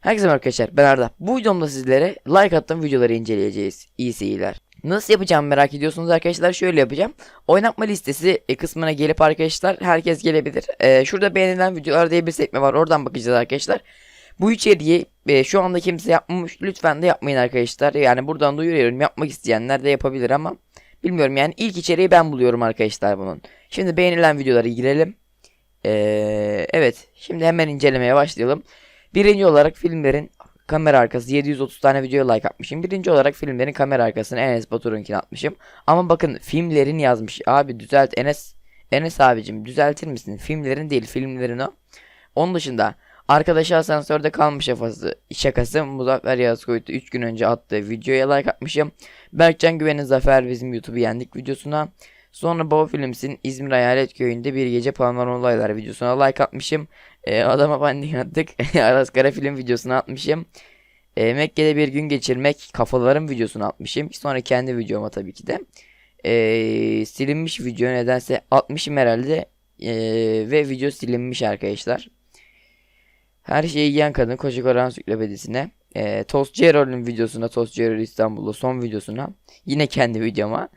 Herkese merhaba arkadaşlar ben Arda. Bu videomda sizlere like attığım videoları inceleyeceğiz. İyi seyirler. Nasıl yapacağım merak ediyorsunuz arkadaşlar şöyle yapacağım. Oynatma listesi e, kısmına gelip arkadaşlar herkes gelebilir. E, şurada beğenilen videolar diye bir sekme var oradan bakacağız arkadaşlar. Bu içeriği e, şu anda kimse yapmamış lütfen de yapmayın arkadaşlar. Yani buradan duyuruyorum yapmak isteyenler de yapabilir ama bilmiyorum yani ilk içeriği ben buluyorum arkadaşlar bunun. Şimdi beğenilen videolara girelim. E, evet şimdi hemen incelemeye başlayalım. Birinci olarak filmlerin kamera arkası 730 tane videoya like atmışım. Birinci olarak filmlerin kamera arkasını Enes Batur'unkini atmışım. Ama bakın filmlerin yazmış. Abi düzelt Enes. Enes abicim düzeltir misin? Filmlerin değil filmlerin o. Onun dışında arkadaşı asansörde kalmış şakası, şakası Muzaffer Yağız Koyut'u 3 gün önce attığı videoya like atmışım. Berkcan Güven'in Zafer bizim YouTube'u yendik videosuna. Sonra Baba Films'in İzmir Hayalet Köyü'nde bir gece paranormal olaylar videosuna like atmışım. E, adama banding attık. Aras Kara film videosunu atmışım. E, Mekke'de bir gün geçirmek kafalarım videosunu atmışım. Sonra kendi videoma tabii ki de. E, silinmiş video nedense atmışım herhalde. E, ve video silinmiş arkadaşlar. Her şeyi yiyen kadın koca koran ansiklopedisine. E, Tost Cerol'ün videosuna Tost Cerol İstanbul'da son videosuna. Yine kendi videoma.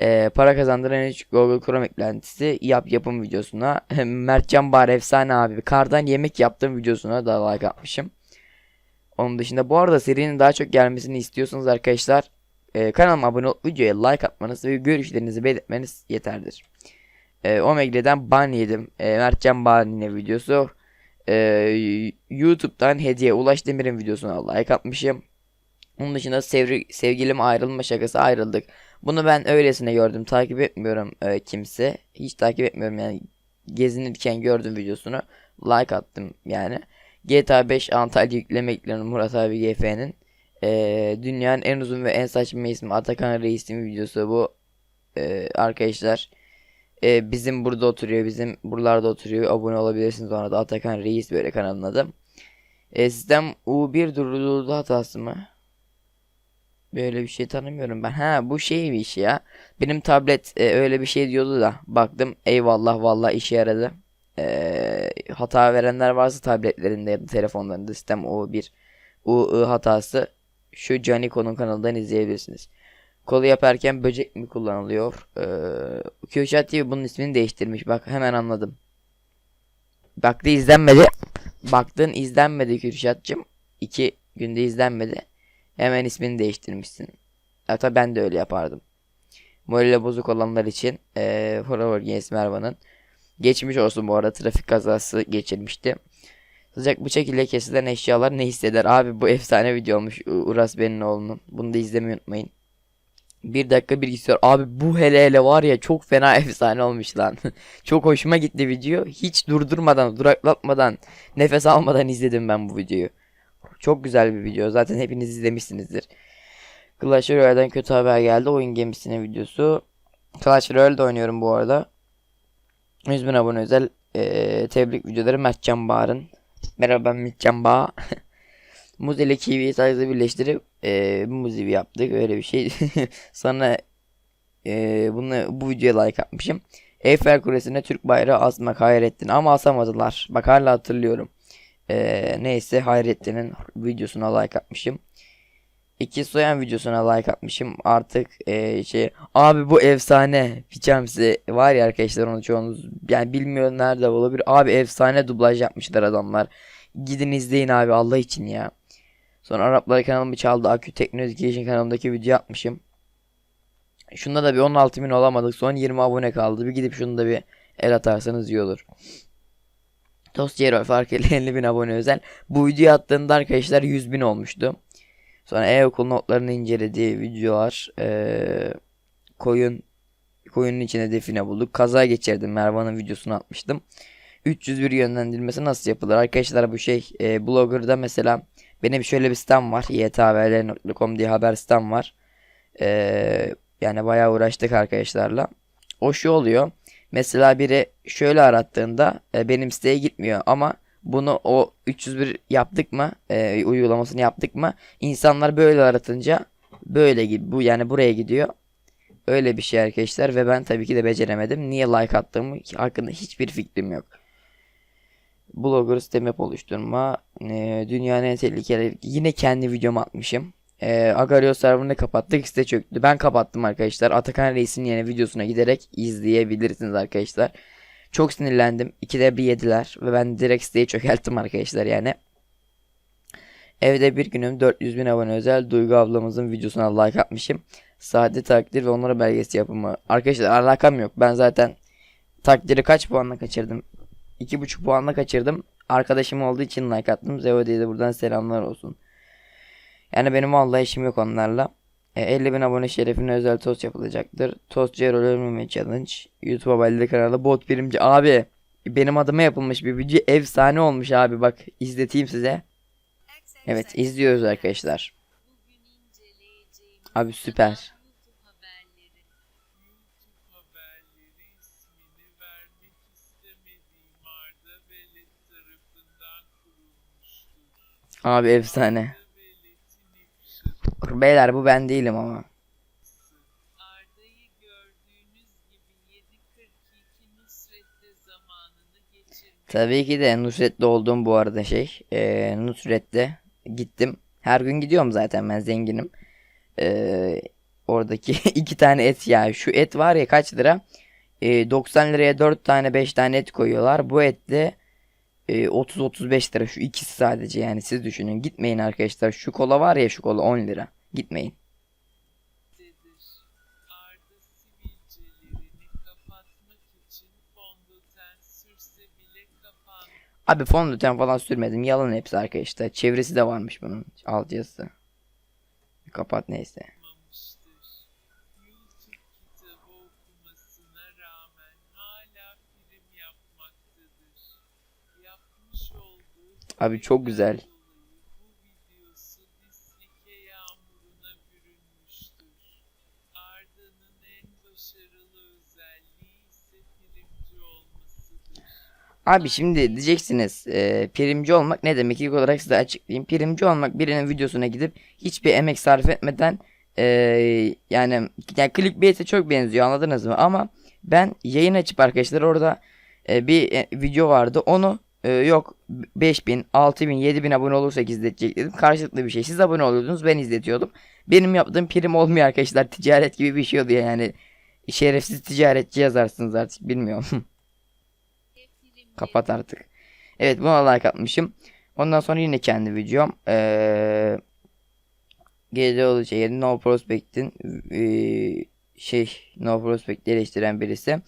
E, para kazandıran hiç Google Chrome eklentisi yap yapım videosuna. Mertcan Bar efsane abi. Kardan yemek yaptığım videosuna da like atmışım. Onun dışında bu arada serinin daha çok gelmesini istiyorsanız arkadaşlar e, kanalıma abone olup videoya like atmanız ve görüşlerinizi belirtmeniz yeterdir. E, Omegle'den ban yedim. E, Mertcan Bar yine videosu. E, YouTube'dan hediye Ulaş Demir'in videosuna like atmışım. Onun dışında sevri, sevgilim ayrılma şakası ayrıldık. Bunu ben öylesine gördüm. Takip etmiyorum e, kimse. Hiç takip etmiyorum yani. Gezinirken gördüm videosunu. Like attım yani. GTA 5 Antalya yükleme ekranı Murat abi GF'nin. E, dünyanın en uzun ve en saçma ismi Atakan Reis'in videosu bu. E, arkadaşlar. E, bizim burada oturuyor. Bizim buralarda oturuyor. Abone olabilirsiniz ona da Atakan Reis böyle kanalın adı. E, sistem U1 durduruldu hatası mı? Böyle bir şey tanımıyorum ben. Ha bu şey bir iş ya. Benim tablet e, öyle bir şey diyordu da. Baktım eyvallah vallahi işe yaradı. E, hata verenler varsa tabletlerinde ya da telefonlarında sistem o bir UI hatası. Şu Caniko'nun kanalından izleyebilirsiniz. Kolu yaparken böcek mi kullanılıyor? Ee, Kürşat TV bunun ismini değiştirmiş. Bak hemen anladım. Baktı izlenmedi. Baktın izlenmedi Kürşat'cığım. İki günde izlenmedi. Hemen ismini değiştirmişsin. Tabi ben de öyle yapardım. Morali bozuk olanlar için ee, Horror Games Mervan'ın geçmiş olsun bu arada trafik kazası geçirmişti. Sıcak bıçak ile kesilen eşyalar ne hisseder? Abi bu efsane video olmuş Uras benim oğlunun. Bunu da izlemeyi unutmayın. Bir dakika bilgisayar. Abi bu hele hele var ya çok fena efsane olmuş lan. çok hoşuma gitti video. Hiç durdurmadan, duraklatmadan, nefes almadan izledim ben bu videoyu. Çok güzel bir video. Zaten hepiniz izlemişsinizdir. Clash Royale'den kötü haber geldi. Oyun gemisinin videosu. Clash Royale'de oynuyorum bu arada. 100 bin abone özel eee, tebrik videoları Mertcan Bağır'ın. Merhaba ben Mertcan Bağ. Muz ile kiwi sayısı birleştirip eee muzivi yaptık. Öyle bir şey. Sonra eee bunu bu videoya like atmışım. Eyfel Kulesi'ne Türk bayrağı asmak Hayrettin ama asamadılar. Bak hala hatırlıyorum. Eee, neyse Hayrettin'in videosuna like atmışım. İki soyan videosuna like atmışım. Artık eee, şey abi bu efsane. Piçem size var ya arkadaşlar onu çoğunuz yani bilmiyor nerede olabilir. Abi efsane dublaj yapmışlar adamlar. Gidin izleyin abi Allah için ya. Sonra Araplar kanalımı çaldı. Akü Technology kanalımdaki video atmışım. Şunda da bir 16 bin olamadık. Son 20 abone kaldı. Bir gidip şunu da bir el atarsanız iyi olur. Tost Yerol fark 50 bin abone özel. Bu video attığında arkadaşlar 100 bin olmuştu. Sonra e-okul notlarını incelediği videolar. Eee koyun koyunun içine define bulduk. Kaza geçirdim. Mervan'ın videosunu atmıştım. 301 yönlendirilmesi nasıl yapılır? Arkadaşlar bu şey e, blogger'da mesela benim şöyle bir sitem var. ythaberleri.com diye haber sitem var. Eee, yani bayağı uğraştık arkadaşlarla. O şu oluyor. Mesela biri şöyle arattığında e, benim siteye gitmiyor ama bunu o 301 yaptık mı e, uygulamasını yaptık mı insanlar böyle aratınca böyle gibi bu yani buraya gidiyor. Öyle bir şey arkadaşlar ve ben tabii ki de beceremedim. Niye like attığımı hakkında hiçbir fikrim yok. Blogger sistem yap oluşturma. Ee, dünyanın en tehlikeli. Yine kendi videomu atmışım. Ee, Agario serverını kapattık site çöktü. Ben kapattım arkadaşlar. Atakan Reis'in yeni videosuna giderek izleyebilirsiniz arkadaşlar. Çok sinirlendim. İkide bir yediler. Ve ben direkt siteyi çökelttim arkadaşlar yani. Evde bir günüm 400 bin abone özel Duygu ablamızın videosuna like atmışım. Sade takdir ve onlara belgesi yapımı. Arkadaşlar alakam yok. Ben zaten takdiri kaç puanla kaçırdım? 2,5 puanla kaçırdım. Arkadaşım olduğu için like attım. Zeodi'ye de buradan selamlar olsun. Yani benim vallahi işim yok onlarla. E, 50 bin abone şerefine özel tost yapılacaktır. Tostçuya rol ölmeme challenge. YouTube haberleri kanalı bot birimci. Abi benim adıma yapılmış bir video efsane olmuş abi bak izleteyim size. Evet izliyoruz arkadaşlar. Abi süper. haberleri ismini İfşası Beyler bu ben değilim ama. Arda'yı gördüğünüz gibi 7.42 Nusret'te zamanını geçirmiş. Tabii ki de Nusret'te olduğum bu arada şey. Ee, Nusret'te gittim. Her gün gidiyorum zaten ben zenginim. Ee, oradaki iki tane et ya. Şu et var ya kaç lira? Ee, 90 liraya 4 tane 5 tane et koyuyorlar. Bu et de e, 30-35 lira. Şu ikisi sadece yani siz düşünün. Gitmeyin arkadaşlar. Şu kola var ya şu kola 10 lira. Gitmeyin. Abi fondöten falan sürmedim. Yalan hepsi arkadaşlar. Çevresi de varmış bunun. Altyazısı. Kapat neyse. Abi çok güzel. Abi şimdi diyeceksiniz e, primci olmak ne demek ilk olarak size açıklayayım. Primci olmak birinin videosuna gidip hiçbir emek sarf etmeden e, yani, yani clickbait'e çok benziyor anladınız mı? Ama ben yayın açıp arkadaşlar orada e, bir e, video vardı onu e, yok 5000, 6000, 7000 abone olursak izletecek dedim. Karşılıklı bir şey. Siz abone oluyordunuz ben izletiyordum. Benim yaptığım prim olmuyor arkadaşlar. Ticaret gibi bir şey oluyor yani. Şerefsiz ticaretçi yazarsınız artık bilmiyorum. Kapat artık. Evet buna like atmışım. Ondan sonra yine kendi videom. Ee, Gelioğlu şehri No Prospect'in ee, şey No Prospect'i eleştiren birisi.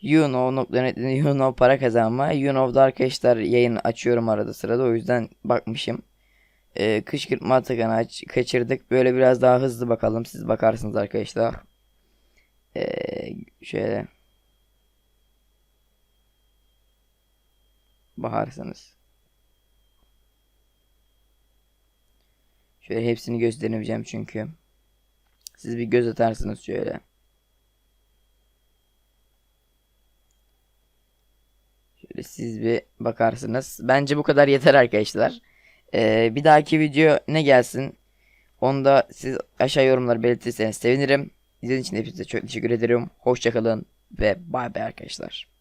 You know.net'in You know para kazanma. You know'da arkadaşlar yayın açıyorum arada sırada o yüzden bakmışım. Ee, kışkırtma Atakan'ı aç, kaçırdık. Böyle biraz daha hızlı bakalım. Siz bakarsınız arkadaşlar. Ee, şöyle. Baharsanız. Şöyle hepsini gösteremeyeceğim çünkü. Siz bir göz atarsınız şöyle. Şöyle siz bir bakarsınız. Bence bu kadar yeter arkadaşlar. Ee, bir dahaki video ne gelsin? Onu da siz aşağı yorumlar belirtirseniz sevinirim. İzlediğiniz için hepinize çok teşekkür ederim. Hoşçakalın ve bay bay arkadaşlar.